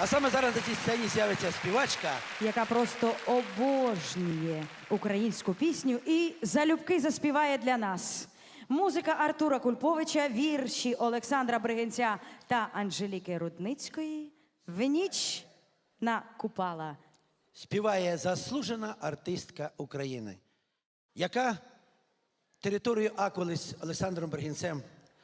А саме зараз на цій сцені з'явиться співачка. яка просто обожнює українську пісню і залюбки заспіває для нас. Музика Артура Кульповича, вірші Олександра Бригинця та Анжеліки Рудницької в ніч на Купала. Співає заслужена артистка України, яка територію А колись Олександром Бергінцем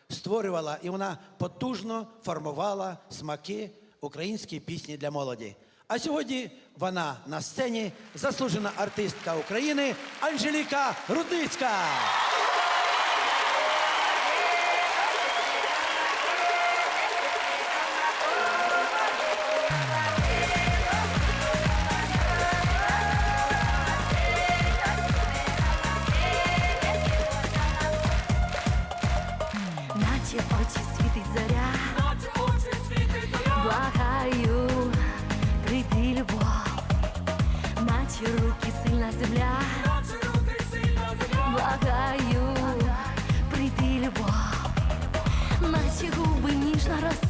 створювала, і вона потужно формувала смаки української пісні для молоді. А сьогодні вона на сцені заслужена артистка України Анжеліка Рудницька. Наче очі світить зоря, наче руки сильна земля, благаю, прийти любов, наші губи ніжна роса,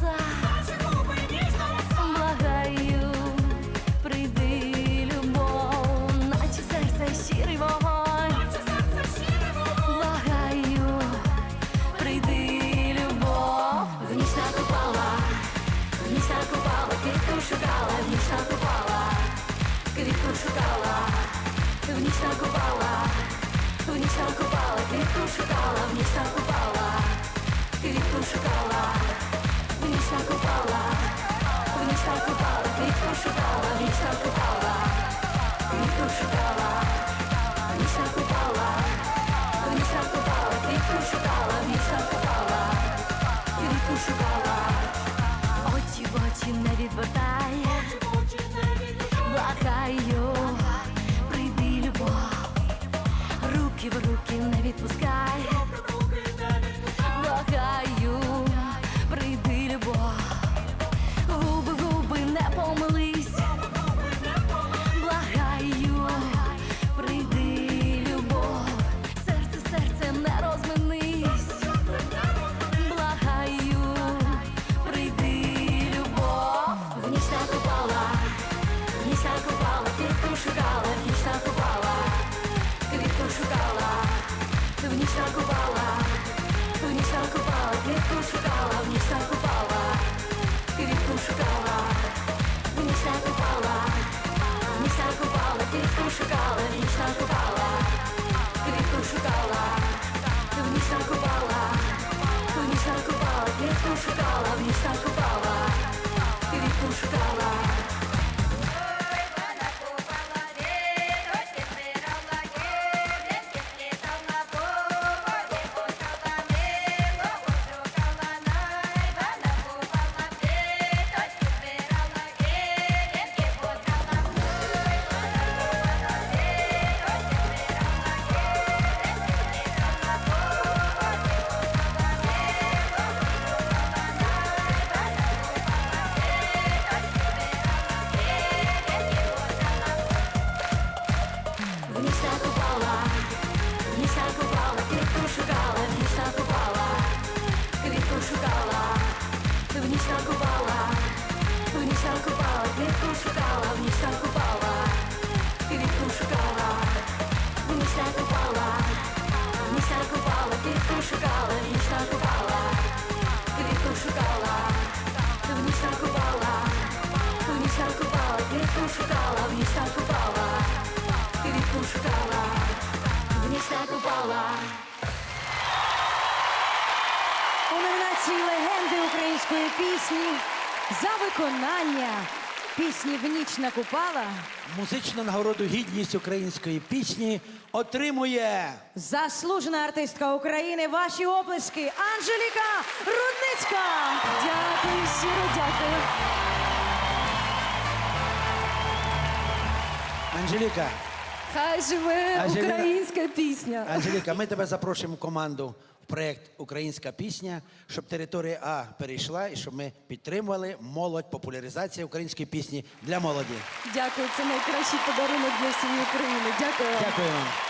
в ніч накопала, в ніч накопала, квітку шукала, в ніч накопала, квітку шукала, в ніч накопала, в ніч накопала, квітку шукала, в ніч накопала, квітку шукала, в ніч накопала. В ніч накопала, квітку шукала, в ніч накопала, квітку шукала, очі в очі не відвертай, в ніч накопала, в ніч накопала, квітку шукала, в ніч накопала, квітку шукала, в ніч накопала. Ніч накопала, квітку шукала, в ніч накопала, квітку шукала, в ніч накопала, в ніч накопала, квітку шукала, в ніч накопала, У номінації Легенди української пісні за виконання пісні в ніч на Купала Музичну нагороду гідність української пісні отримує заслужена артистка України. Ваші оплески Анжеліка Рудницька. Дякую, щиро дякую. Анжеліка. Хай живе Анжеліна- українська пісня. Анжеліка, ми тебе запрошуємо в команду проєкт Українська пісня, щоб територія А перейшла і щоб ми підтримували молодь, популяризація української пісні для молоді. Дякую, це найкращий подарунок для всієї України. Дякую вам. Дякую вам.